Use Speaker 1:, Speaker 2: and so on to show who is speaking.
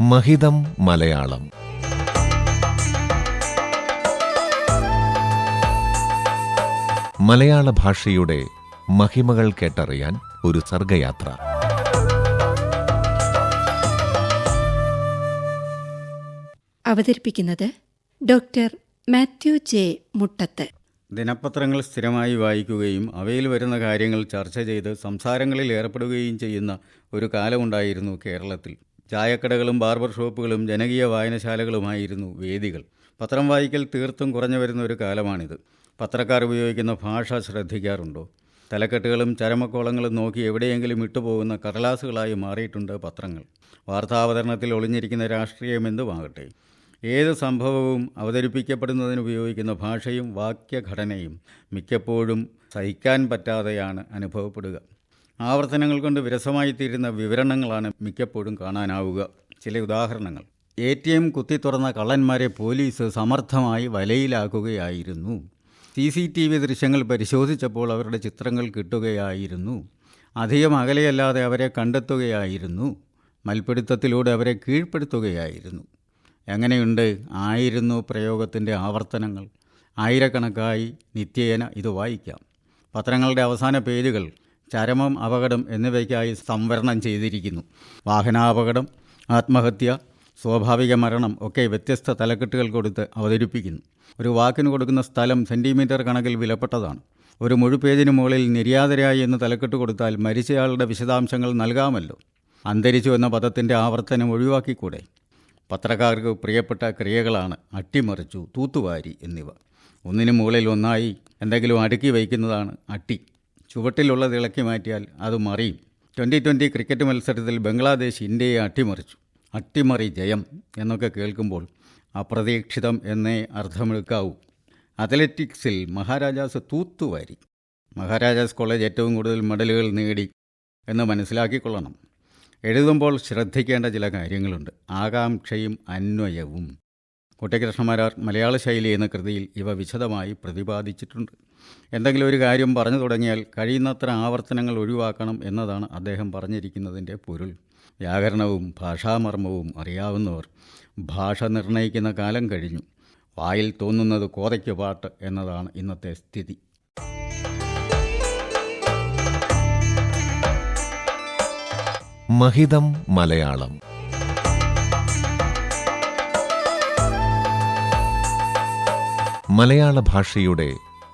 Speaker 1: മഹിതം മലയാളം. മലയാള ഭാഷയുടെ മഹിമകൾ കേട്ടറിയാൻ ഒരു സർഗയാത്ര.
Speaker 2: അവതരിപ്പിക്കുന്നത് ഡോക്ടർ മാത്യു ജെ മുട്ടത്ത്.
Speaker 3: ദിനപത്രങ്ങൾ സ്ഥിരമായി വായിക്കുകയും അവയിൽ വരുന്ന കാര്യങ്ങൾ ചർച്ച ചെയ്ത് സംസാരങ്ങളിൽ ഏർപ്പെടുകയും ചെയ്യുന്ന ഒരു കാലമുണ്ടായിരുന്നു കേരളത്തിൽ. ചായക്കടകളും ബാർബർ ഷോപ്പുകളും ജനകീയ വായനശാലകളുമായിരുന്നു വേദികൾ. പത്രം വായിക്കൽ തീർത്തും കുറഞ്ഞു വരുന്ന ഒരു കാലമാണിത്. പത്രക്കാർ ഉപയോഗിക്കുന്ന ഭാഷ ശ്രദ്ധിക്കാറുണ്ടോ? തലക്കെട്ടുകളും ചരമക്കോളങ്ങളും നോക്കി എവിടെയെങ്കിലും ഇട്ടുപോകുന്ന കടലാസുകളായി മാറിയിട്ടുണ്ട് പത്രങ്ങൾ. വാർത്താവതരണത്തിൽ ഒളിഞ്ഞിരിക്കുന്ന രാഷ്ട്രീയം എന്തുമാകട്ടെ? ഏത് സംഭവവും അവതരിപ്പിക്കപ്പെടുന്നതിന് ഉപയോഗിക്കുന്ന ഭാഷയും വാക്യഘടനയും മിക്കപ്പോഴും സഹിക്കാൻ പറ്റാതെയാണ് അനുഭവപ്പെടുക. ആവർത്തനങ്ങൾ കൊണ്ട് വിരസമായി തീരുന്ന വിവരണങ്ങളാണ് മിക്കപ്പോഴും കാണാനാവുക. ചില ഉദാഹരണങ്ങൾ. എ ടി എം കുത്തി തുറന്ന കള്ളന്മാരെ പോലീസ് സമർത്ഥമായി വലയിലാക്കുകയായിരുന്നു. സി സി ടി വി ദൃശ്യങ്ങൾ പരിശോധിച്ചപ്പോൾ അവരുടെ ചിത്രങ്ങൾ കിട്ടുകയായിരുന്നു. അധികം അകലെയല്ലാതെ അവരെ കണ്ടെത്തുകയായിരുന്നു. മൽപ്പിടുത്തത്തിലൂടെ അവരെ കീഴ്പ്പെടുത്തുകയായിരുന്നു. എങ്ങനെയുണ്ട്? ആയിരുന്നു പ്രയോഗത്തിന്റെ ആവർത്തനങ്ങൾ. ആയിരക്കണക്കായി നിത്യേന ഇത് വായിക്കാം. പത്രങ്ങളുടെ അവസാന പേജുകൾ ചരമം അപകടം എന്നിവയ്ക്കായി സംവരണം ചെയ്തിരിക്കുന്നു. വാഹനാപകടം ആത്മഹത്യ സ്വാഭാവിക മരണം ഒക്കെ വ്യത്യസ്ത തലക്കെട്ടുകൾ കൊടുത്ത് അവതരിപ്പിക്കുന്നു. ഒരു വാക്കിന് കൊടുക്കുന്ന സ്ഥലം സെന്റിമീറ്റർ കണക്കിൽ വിലപ്പെട്ടതാണ്. ഒരു മുഴുപേജിന് മുകളിൽ നിര്യാതരായി എന്ന് തലക്കെട്ട് കൊടുത്താൽ മരിച്ചയാളുടെ വിശദാംശങ്ങൾ നൽകാമല്ലോ. അന്തരിച്ചു എന്ന പദത്തിന്റെ ആവർത്തനം ഒഴിവാക്കിക്കൂടെ? പത്രക്കാർക്ക് പ്രിയപ്പെട്ട ക്രിയകളാണ് അട്ടിമറിച്ചു തൂത്തുവാരി എന്നിവ. ഒന്നിനു മുകളിൽ ഒന്നായി എന്തെങ്കിലും അടുക്കി വയ്ക്കുന്നതാണ് അട്ടി. ചുവട്ടിലുള്ളത് ഇളക്കി മാറ്റിയാൽ അത് മറിയും. ട്വന്റി ട്വന്റി ക്രിക്കറ്റ് മത്സരത്തിൽ ബംഗ്ലാദേശ് ഇന്ത്യയെ അട്ടിമറിച്ചു. അട്ടിമറി ജയം എന്നൊക്കെ കേൾക്കുമ്പോൾ അപ്രതീക്ഷിതം എന്നേ അർത്ഥമെടുക്കാവൂ. അത്ലറ്റിക്സിൽ മഹാരാജാസ് തൂത്തുവാരി. മഹാരാജാസ് കോളേജ് ഏറ്റവും കൂടുതൽ മെഡലുകൾ നേടി എന്ന് മനസ്സിലാക്കിക്കൊള്ളണം. എഴുതുമ്പോൾ ശ്രദ്ധിക്കേണ്ട ചില കാര്യങ്ങളുണ്ട്. ആകാംക്ഷയും അന്വയവും. കുട്ടിക്കൃഷ്ണമാരാർ മലയാള ശൈലി എന്ന കൃതിയിൽ ഇവ വിശദമായി പ്രതിപാദിച്ചിട്ടുണ്ട്. എന്തെങ്കിലും ഒരു കാര്യം പറഞ്ഞു തുടങ്ങിയാൽ കഴിയുന്നത്ര ആവർത്തനങ്ങൾ ഒഴിവാക്കണം എന്നതാണ് അദ്ദേഹം പറഞ്ഞിരിക്കുന്നതിന്റെ പൊരുൾ. വ്യാകരണവും ഭാഷാമർമ്മവും അറിയാവുന്നവർ ഭാഷ നിർണയിക്കുന്ന കാലം കഴിഞ്ഞു. വായിൽ തോന്നുന്നത് കോതയ്ക്ക് പാട്ട് എന്നതാണ് ഇന്നത്തെ സ്ഥിതി.
Speaker 1: മഹിതം മലയാളം. മലയാള ഭാഷയുടെ